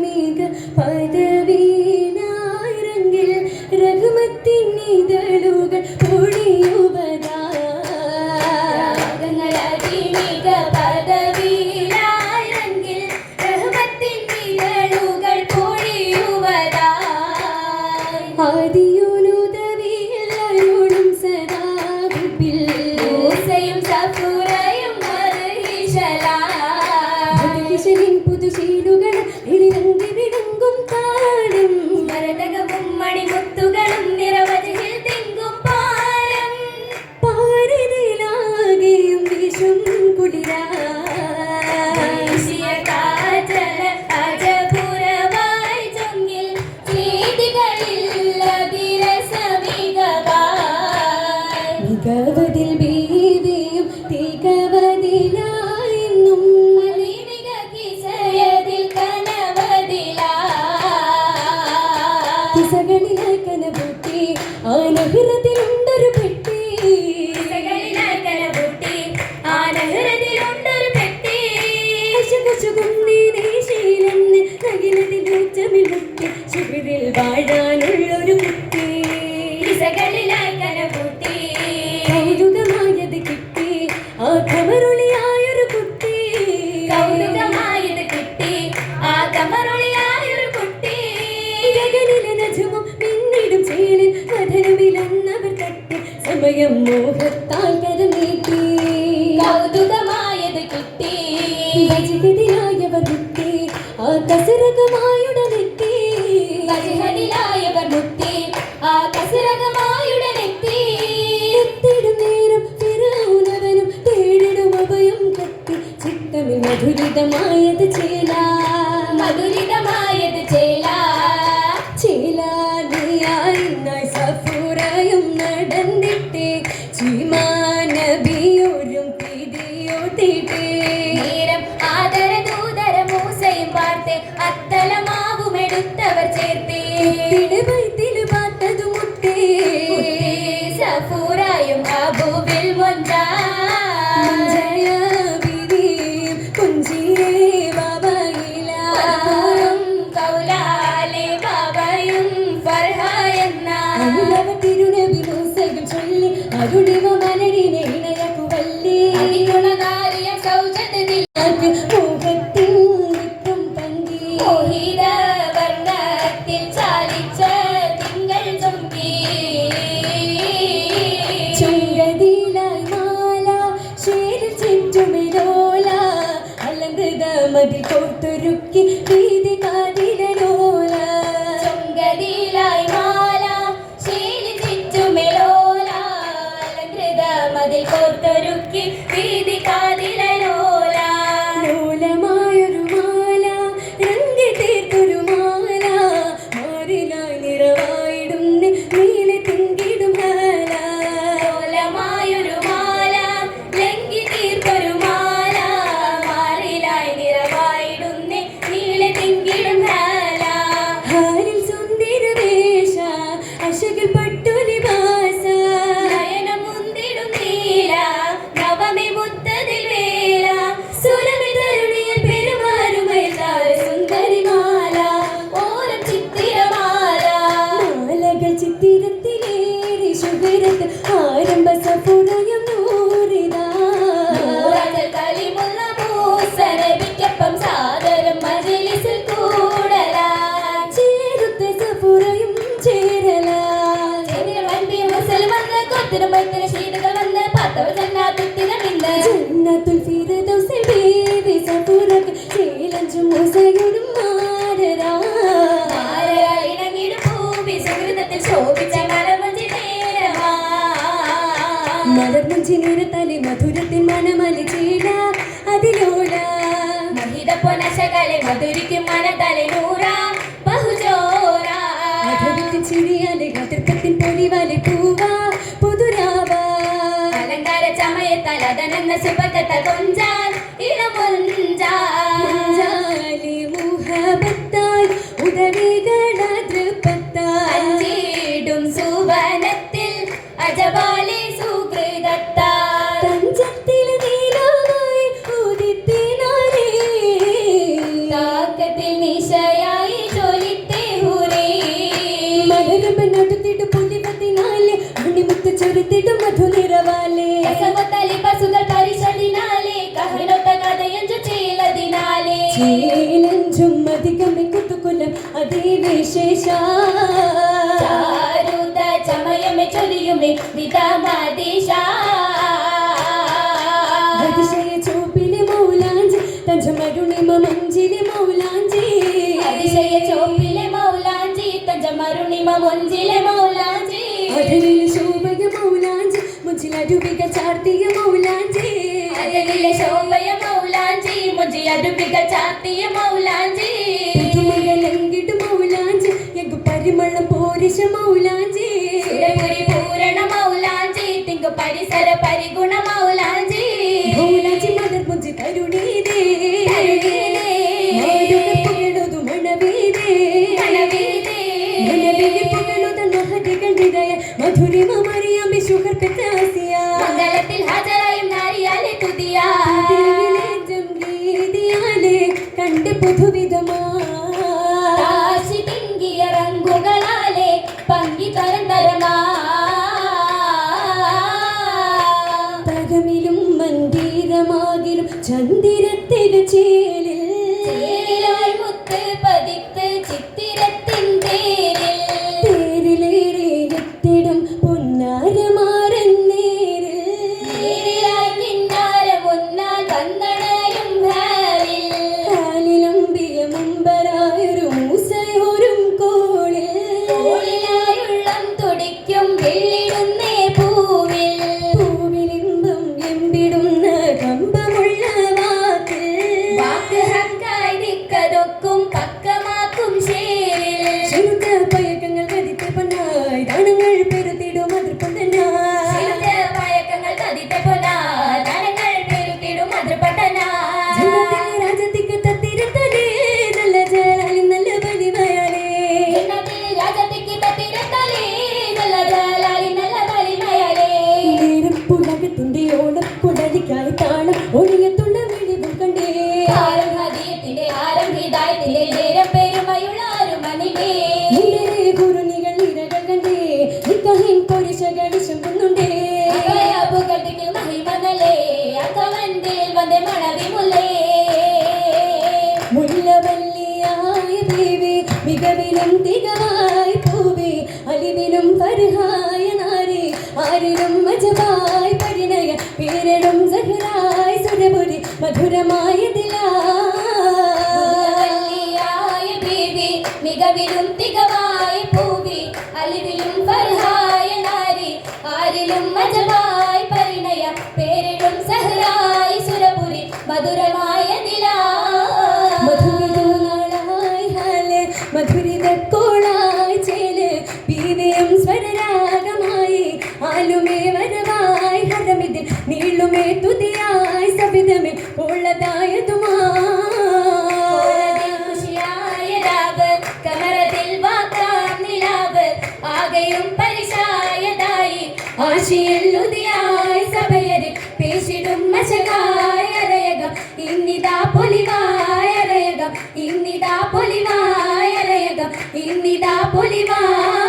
മിക പദവീനായിരങ്കിൽ രഘുമത്തിൻ ഇതളുകൾ ഒഴിയുവതാകങ്ങളതിമിക പദവീനായിരങ്കിൽ രഘുമത്തിൻ ഇതളുകൾ ഒഴിയുവതാ ആദിയോ കമറുളിയായൊരു കുട്ടി. കൗതുകമായത് കിട്ടി. ആ കമറുളിയായൊരു കുട്ടി. ഗഗനിലെ നജമും പിന്നീടും ചേലിൽ മധുരമിലെന്നവർ തട്ടി സമയം മോഹത്താൽ കരം നീട്ടി. കൗതുകമായത് കിട്ടി. കിട്ടി ആ കസരകമായ മധുരിതമായത് ചേല മധുരിതമായത് ചേല. ചേലാനിയായി സഫുറയും നടന്നിട്ട് ചീമാനബിയോരും തിരിയോട്ടിട്ട് നേരം ആദര ദൂതര മൂസയും വാർത്ത് അത്തലമാവുമെടുത്തവർ ചേർത്തേ. ನುಡಿವ की മലർമുഞ്ചി നിരത്തലി മധുരത്തിൻ മനമലി ചീട അതിലൂട മഹിത പൊനശകലെ മധുരിക്കും മനതലെ നൂറ ബഹുജോറ മധുരത്തിൻ ചിരിയലെ കതിർക്കത്തിൻ പൊലിവലെ പൂവ പുതുരാവ അലങ്കാര ചമയത്താൽ അതനെന്ന സുഭകത്ത കൊഞ്ചാൽ ചേലഞ്ചും അധികമേ കുത്തുകുലം അതേ വിശേഷ. ചാരുത ചമയമേ ചൊലിയുമേ വിതാമാദേശാ ഒഞ്ചിലെ മൗലാഞ്ചി അതിലെ ശോഭയ മൗലാഞ്ചി മുഞ്ചിലരുപിക ചാർത്തിയ മൗലാഞ്ചി അതിലെ ശോഭയ മൗലാഞ്ചി മുഞ്ചിലരുപിക ചാർത്തിയ മൗലാഞ്ചി കണ്ട് പുതുവിധമാശി തിങ്കിയ റങ്കുകളാലെ പങ്കി തരം തകമിലും മന്ദിരമാകിലും ചന്ദിരത്തിനു ചേ ഓണം കൊടലിക്കായി താളം ഒഴിയത്തുള്ള വെളിവും കണ്ടേ. താരഹദീയത്തിന്റെ ആരം നേരം പെരുമയുള്ള ആരുമണിമേ ഗുരുനികൾ നിരകൾ കണ്ടേ. നിക്കഹിൻ പൊരിശകൾ ചുമ്പുന്നുണ്ടേ മധുരമായതിലാ ബേബി മികവിലും പൂവി ആരിലും മജവായി പരിണയ പേരിലും സഹരായി സുരപുരി മധുരമായി പുലിമായ രേഖം. ഇന്നിതാ പുലിമായ രേഖം. ഇന്നിതാ പുലിമായ